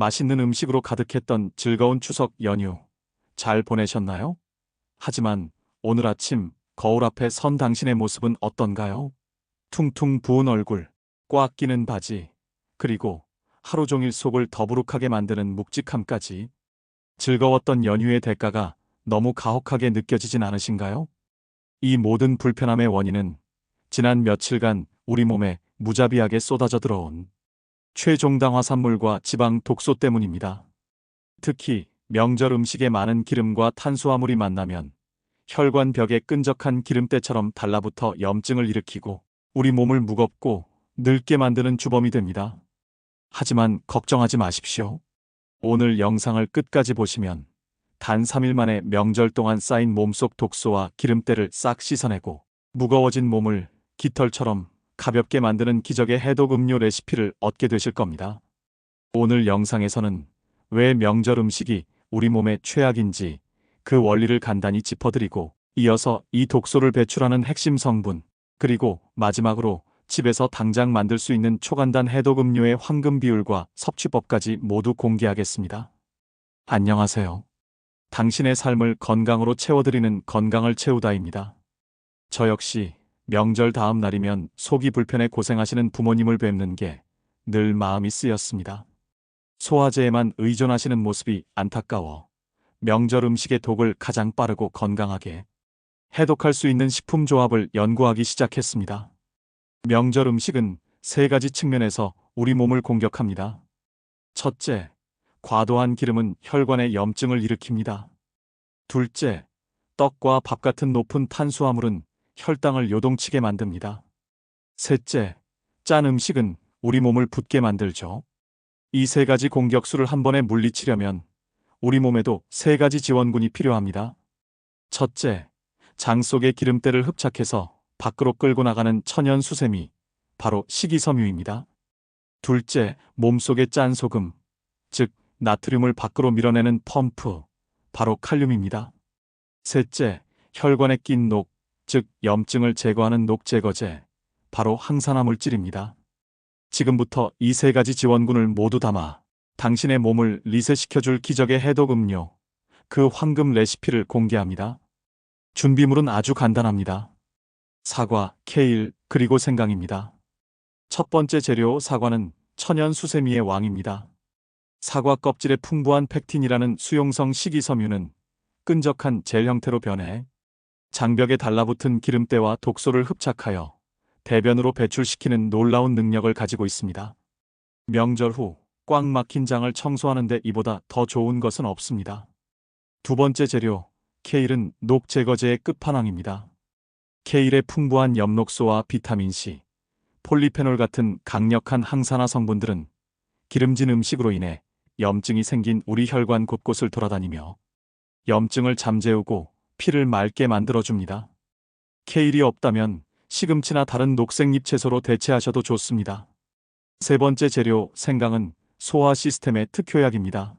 맛있는 음식으로 가득했던 즐거운 추석 연휴 잘 보내셨나요? 하지만 오늘 아침 거울 앞에 선 당신의 모습은 어떤가요? 퉁퉁 부은 얼굴, 꽉 끼는 바지, 그리고 하루 종일 속을 더부룩하게 만드는 묵직함까지 즐거웠던 연휴의 대가가 너무 가혹하게 느껴지진 않으신가요? 이 모든 불편함의 원인은 지난 며칠간 우리 몸에 무자비하게 쏟아져 들어온 최종당 화 산물과 지방 독소 때문입니다. 특히 명절 음식에 많은 기름과 탄수화물이 만나면 혈관 벽에 끈적한 기름때처럼 달라붙어 염증을 일으키고 우리 몸을 무겁고 늙게 만드는 주범이 됩니다. 하지만 걱정하지 마십시오. 오늘 영상을 끝까지 보시면 단 3일 만에 명절 동안 쌓인 몸속 독소와 기름때를 싹 씻어내고 무거워진 몸을 깃털처럼 가볍게 만드는 기적의 해독 음료 레시피를 얻게 되실 겁니다. 오늘 영상에서는 왜 명절 음식이 우리 몸에 최악인지 그 원리를 간단히 짚어드리고 이어서 이 독소를 배출하는 핵심 성분 그리고 마지막으로 집에서 당장 만들 수 있는 초간단 해독 음료의 황금 비율과 섭취법까지 모두 공개하겠습니다. 안녕하세요. 당신의 삶을 건강으로 채워드리는 건강을 채우다입니다. 저 역시 명절 다음 날이면 속이 불편해 고생하시는 부모님을 뵙는 게 늘 마음이 쓰였습니다. 소화제에만 의존하시는 모습이 안타까워 명절 음식의 독을 가장 빠르고 건강하게 해독할 수 있는 식품 조합을 연구하기 시작했습니다. 명절 음식은 세 가지 측면에서 우리 몸을 공격합니다. 첫째, 과도한 기름은 혈관에 염증을 일으킵니다. 둘째, 떡과 밥 같은 높은 탄수화물은 혈당을 요동치게 만듭니다. 셋째, 짠 음식은 우리 몸을 붓게 만들죠. 이 세 가지 공격수를 한 번에 물리치려면 우리 몸에도 세 가지 지원군이 필요합니다. 첫째, 장 속의 기름때를 흡착해서 밖으로 끌고 나가는 천연 수세미, 바로 식이섬유입니다. 둘째, 몸속의 짠 소금, 즉 나트륨을 밖으로 밀어내는 펌프, 바로 칼륨입니다. 셋째, 혈관에 낀 녹, 즉 염증을 제거하는 녹 제거제, 바로 항산화 물질입니다. 지금부터 이 세 가지 지원군을 모두 담아 당신의 몸을 리셋시켜줄 기적의 해독 음료, 그 황금 레시피를 공개합니다. 준비물은 아주 간단합니다. 사과, 케일, 그리고 생강입니다. 첫 번째 재료 사과는 천연 수세미의 왕입니다. 사과 껍질에 풍부한 팩틴이라는 수용성 식이섬유는 끈적한 젤 형태로 변해 장벽에 달라붙은 기름때와 독소를 흡착하여 대변으로 배출시키는 놀라운 능력을 가지고 있습니다. 명절 후 꽉 막힌 장을 청소하는데 이보다 더 좋은 것은 없습니다. 두 번째 재료, 케일은 녹 제거제의 끝판왕입니다. 케일의 풍부한 엽록소와 비타민C, 폴리페놀 같은 강력한 항산화 성분들은 기름진 음식으로 인해 염증이 생긴 우리 혈관 곳곳을 돌아다니며 염증을 잠재우고 피를 맑게 만들어줍니다. 케일이 없다면 시금치나 다른 녹색잎 채소로 대체하셔도 좋습니다. 세 번째 재료 생강은 소화 시스템의 특효약입니다.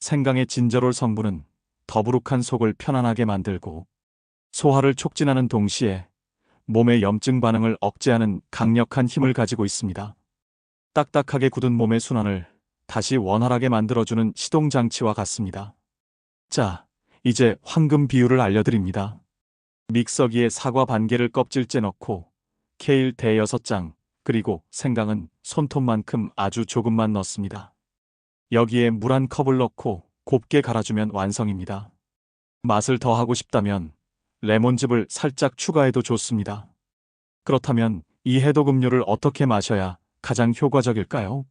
생강의 진저롤 성분은 더부룩한 속을 편안하게 만들고 소화를 촉진하는 동시에 몸의 염증 반응을 억제하는 강력한 힘을 가지고 있습니다. 딱딱하게 굳은 몸의 순환을 다시 원활하게 만들어주는 시동장치와 같습니다. 자, 이제 황금 비율을 알려드립니다. 믹서기에 사과 반 개를 껍질째 넣고 케일 대여섯 장 그리고 생강은 손톱만큼 아주 조금만 넣습니다. 여기에 물 한 컵을 넣고 곱게 갈아주면 완성입니다. 맛을 더하고 싶다면 레몬즙을 살짝 추가해도 좋습니다. 그렇다면 이 해독 음료를 어떻게 마셔야 가장 효과적일까요?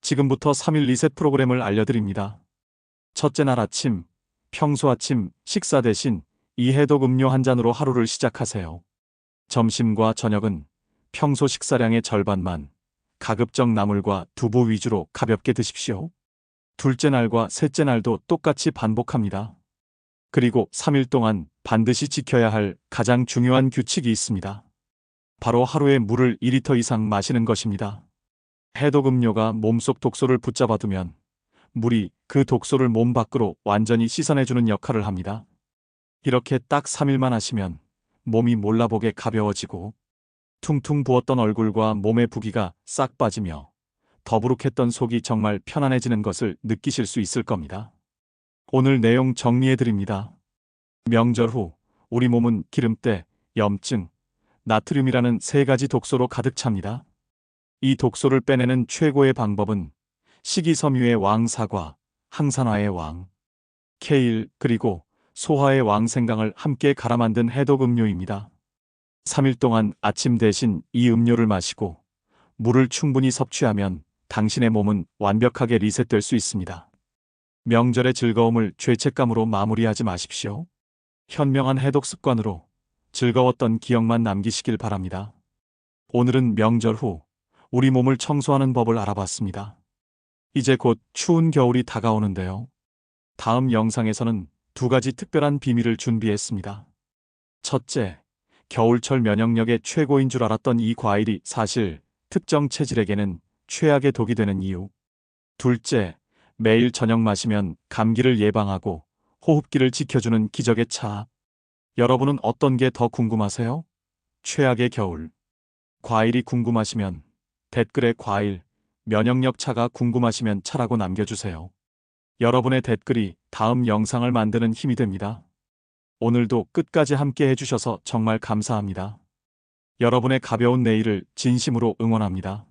지금부터 3일 리셋 프로그램을 알려드립니다. 첫째 날 아침, 평소 아침 식사 대신 이 해독 음료 한 잔으로 하루를 시작하세요. 점심과 저녁은 평소 식사량의 절반만 가급적 나물과 두부 위주로 가볍게 드십시오. 둘째 날과 셋째 날도 똑같이 반복합니다. 그리고 3일 동안 반드시 지켜야 할 가장 중요한 규칙이 있습니다. 바로 하루에 물을 2리터 이상 마시는 것입니다. 해독 음료가 몸속 독소를 붙잡아두면 물이 그 독소를 몸 밖으로 완전히 씻어내주는 역할을 합니다. 이렇게 딱 3일만 하시면 몸이 몰라보게 가벼워지고 퉁퉁 부었던 얼굴과 몸의 부기가 싹 빠지며 더부룩했던 속이 정말 편안해지는 것을 느끼실 수 있을 겁니다. 오늘 내용 정리해 드립니다. 명절 후 우리 몸은 기름때, 염증, 나트륨이라는 세 가지 독소로 가득 찹니다. 이 독소를 빼내는 최고의 방법은 식이섬유의 왕 사과, 항산화의 왕, 케일, 그리고 소화의 왕 생강을 함께 갈아 만든 해독 음료입니다. 3일 동안 아침 대신 이 음료를 마시고 물을 충분히 섭취하면 당신의 몸은 완벽하게 리셋될 수 있습니다. 명절의 즐거움을 죄책감으로 마무리하지 마십시오. 현명한 해독 습관으로 즐거웠던 기억만 남기시길 바랍니다. 오늘은 명절 후 우리 몸을 청소하는 법을 알아봤습니다. 이제 곧 추운 겨울이 다가오는데요. 다음 영상에서는 두 가지 특별한 비밀을 준비했습니다. 첫째, 겨울철 면역력의 최고인 줄 알았던 이 과일이 사실 특정 체질에게는 최악의 독이 되는 이유. 둘째, 매일 저녁 마시면 감기를 예방하고 호흡기를 지켜주는 기적의 차. 여러분은 어떤 게 더 궁금하세요? 최악의 겨울. 과일이 궁금하시면 댓글에 과일, 면역력 차가 궁금하시면 차라고 남겨주세요. 여러분의 댓글이 다음 영상을 만드는 힘이 됩니다. 오늘도 끝까지 함께 해주셔서 정말 감사합니다. 여러분의 가벼운 내일을 진심으로 응원합니다.